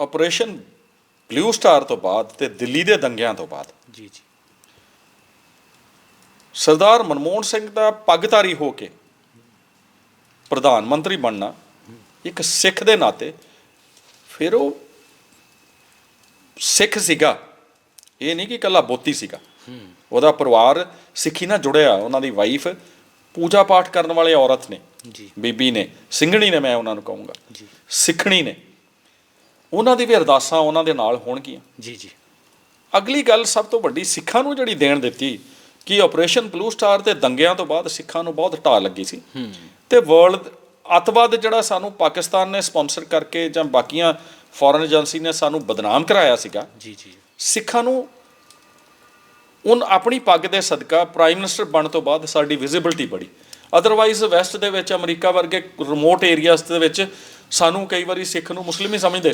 Operation blue star ਤੋਂ ਬਾਅਦ ਤੇ ਦਿੱਲੀ ਦੇ ਦੰਗਿਆਂ ਤੋਂ ਬਾਅਦ। ਜੀ ਜੀ। ਸਰਦਾਰ ਮਨਮੋਹਨ ਸਿੰਘ ਦਾ ਪੱਗਧਾਰੀ ਹੋ ਕੇ ਪ੍ਰਧਾਨ ਮੰਤਰੀ ਬਣਨਾ ਇੱਕ ਸਿੱਖ ਦੇ ਨਾਤੇ ਫਿਰ ਉਹ ਸਿੱਖ ਸੀਗਾ। ਇਹ ਨਹੀਂ ਕਿ ਇਕੱਲਾ ਬੋਤੀ ਸੀਗਾ। ਉਹਦਾ ਪਰਿਵਾਰ ਸਿੱਖੀ ਨਾਲ ਜੁੜਿਆ ਉਹਨਾਂ ਦੀ ਵਾਈਫ ਪੂਜਾ ਪਾਠ ਕਰਨ ਵਾਲੇ ਔਰਤ ਨੇ। ਜੀ। ਬੀਬੀ ਨੇ ਸਿੰਘਣੀ ਨੇ ਮੈਂ ਉਹਨਾਂ ਨੂੰ ਕਹੂੰਗਾ। ਜੀ। ਸਿੱਖਣੀ ਨੇ। ਉਹਨਾਂ ਦੀ ਵੀ ਅਰਦਾਸਾਂ ਉਹਨਾਂ ਦੇ ਨਾਲ ਹੋਣਗੀਆਂ। ਜੀ ਜੀ। ਅਗਲੀ ਗੱਲ ਸਭ ਤੋਂ ਵੱਡੀ ਸਿੱਖਾਂ ਨੂੰ ਜਿਹੜੀ ਦੇਣ ਦਿੱਤੀ ਕਿ ਆਪਰੇਸ਼ਨ ਬਲੂ ਸਟਾਰ ਤੇ ਦੰਗਿਆਂ ਤੋਂ ਬਾਅਦ ਸਿੱਖਾਂ ਨੂੰ ਬਹੁਤ ਢਾਹ ਲੱਗੀ ਸੀ। ਤੇ ਵਰਲਡ ਅੱਤਵਾਦ ਜਿਹੜਾ ਸਾਨੂੰ ਪਾਕਿਸਤਾਨ ਨੇ ਸਪਾਂਸਰ ਕਰਕੇ ਜਾਂ ਬਾਕੀਆਂ ਫੋਰਨ ਏਜੰਸੀ ਨੇ ਸਾਨੂੰ ਬਦਨਾਮ ਕਰਾਇਆ ਸੀਗਾ। ਜੀ ਜੀ। ਸਿੱਖਾਂ ਨੂੰ ਉਨ ਆਪਣੀ ਪੱਗ ਦੇ ਸਦਕਾ ਪ੍ਰਾਈਮ ਮਿਨਿਸਟਰ ਬਣਨ ਤੋਂ ਬਾਅਦ ਸਾਡੀ ਵਿਜ਼ਿਬਿਲਟੀ ਬੜੀ। ਅਦਰਵਾਈਜ਼ ਵੈਸਟ ਦੇ ਵਿੱਚ ਅਮਰੀਕਾ ਵਰਗੇ ਰਿਮੋਟ ਏਰੀਆਜ਼ ਦੇ ਵਿੱਚ ਸਾਨੂੰ ਕਈ ਵਾਰੀ ਸਿੱਖ ਨੂੰ ਮੁਸਲਿਮ ਹੀ ਸਮਝਦੇ ਸੀ।